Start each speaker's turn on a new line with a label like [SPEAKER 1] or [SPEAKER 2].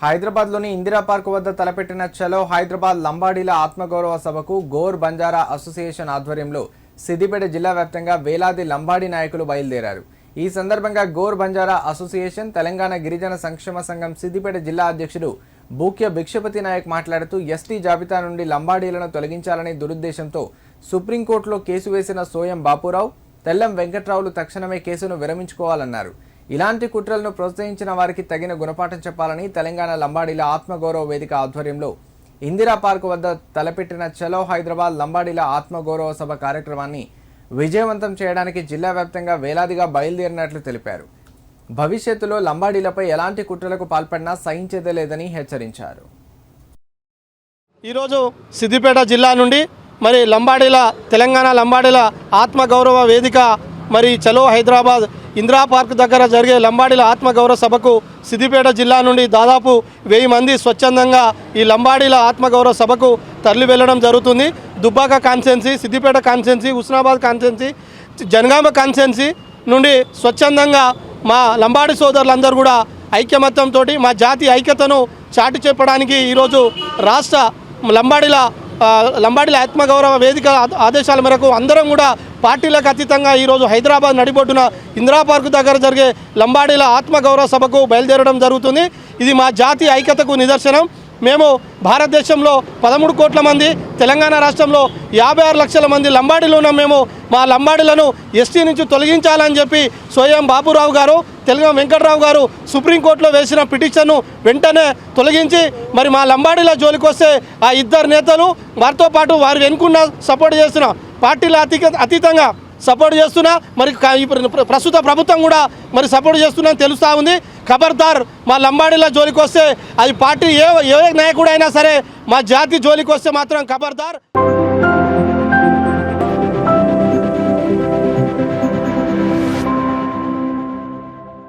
[SPEAKER 1] హైదరాబాద్లోని ఇందిరా పార్క్ వద్ద తలపెట్టిన చలో హైదరాబాద్ లంబాడీల ఆత్మగౌరవ సభకు గోర్ బంజారా అసోసియేషన్ ఆధ్వర్యంలో సిద్దిపేట జిల్లా వ్యాప్తంగా వేలాది లంబాడీ నాయకులు బయలుదేరారు. ఈ సందర్భంగా గోర్ బంజారా అసోసియేషన్ తెలంగాణ గిరిజన సంక్షేమ సంఘం సిద్దిపేట జిల్లా అధ్యక్షుడు బూక్య భిక్షపతి నాయక్ మాట్లాడుతూ ఎస్టీ జాబితా నుండి లంబాడీలను తొలగించాలనే దురుద్దేశంతో సుప్రీంకోర్టులో కేసు వేసిన సోయం బాపురావు తెల్లం వెంకట్రావులు తక్షణమే కేసును విరమించుకోవాలన్నారు. ఇలాంటి కుట్రలను ప్రోత్సహించిన వారికి తగిన గుణపాఠం చెప్పాలని తెలంగాణ లంబాడీల ఆత్మగౌరవ వేదిక ఆధ్వర్యంలో ఇందిరా పార్క్ వద్ద తలపెట్టిన చలో హైదరాబాద్ లంబాడీల ఆత్మగౌరవ సభ కార్యక్రమాన్ని విజయవంతం చేయడానికి జిల్లా వ్యాప్తంగా వేలాదిగా బయలుదేరినట్లు తెలిపారు. భవిష్యత్తులో లంబాడీలపై ఎలాంటి కుట్రలకు పాల్పడినా సహించేదే లేదని హెచ్చరించారు.
[SPEAKER 2] ఈరోజు సిద్దిపేట జిల్లా నుండి మరి లంబాడీల తెలంగాణ లంబాడీల ఆత్మగౌరవ వేదిక మరి చలో హైదరాబాద్ ఇందిరా పార్క్ దగ్గర జరిగే లంబాడీల ఆత్మగౌరవ సభకు సిద్దిపేట జిల్లా నుండి దాదాపు వెయ్యి మంది స్వచ్ఛందంగా ఈ లంబాడీల ఆత్మగౌరవ సభకు తరలి వెళ్ళడం జరుగుతుంది. Dubbaka constituency Siddipet constituency Husnabad constituency Jangaon constituency నుండి స్వచ్ఛందంగా మా లంబాడి సోదరులందరూ కూడా ఐక్యమత్యంతో మా జాతి ఐక్యతను చాటి చెప్పడానికి ఈరోజు రాష్ట్ర లంబాడీల లంబాడీల ఆత్మగౌరవ వేదిక ఆదేశాల మేరకు అందరం కూడా పార్టీలకు అతీతంగా ఈరోజు హైదరాబాద్ నడిబొడ్డున ఇందిరా పార్క్ దగ్గర జరిగే లంబాడీల ఆత్మగౌరవ సభకు బయలుదేరడం జరుగుతుంది. ఇది మా జాతి ఐక్యతకు నిదర్శనం. మేము భారతదేశంలో పదమూడు కోట్ల మంది తెలంగాణ రాష్ట్రంలో యాభై ఆరు లక్షల మంది లంబాడీలు ఉన్నాం మేము. మా లంబాడీలను ఎస్టీ నుంచి తొలగించాలని చెప్పి స్వయం బాబురావు గారు తెలంగాణ వెంకటరావు గారు సుప్రీంకోర్టులో వేసిన పిటిషన్ను వెంటనే తొలగించి మరి మా లంబాడీల జోలికొస్తే ఆ ఇద్దరు నేతలు వారితో పాటు వారు వెనుకున్న సపోర్ట్ చేసిన పార్టీల అతీత అతీతంగా సపోర్ట్ చేస్తున్నా. మరి ప్రస్తుత ప్రభుత్వం కూడా మరి సపోర్ట్ చేస్తున్నా తెలుస్తూ ఉంది. ఖబర్దార్ మా లంబాడీల జోలికి వస్తే అది పార్టీ ఏ ఏ నాయకుడైనా సరే మా జాతి జోలికి వస్తే మాత్రం ఖబర్దార్.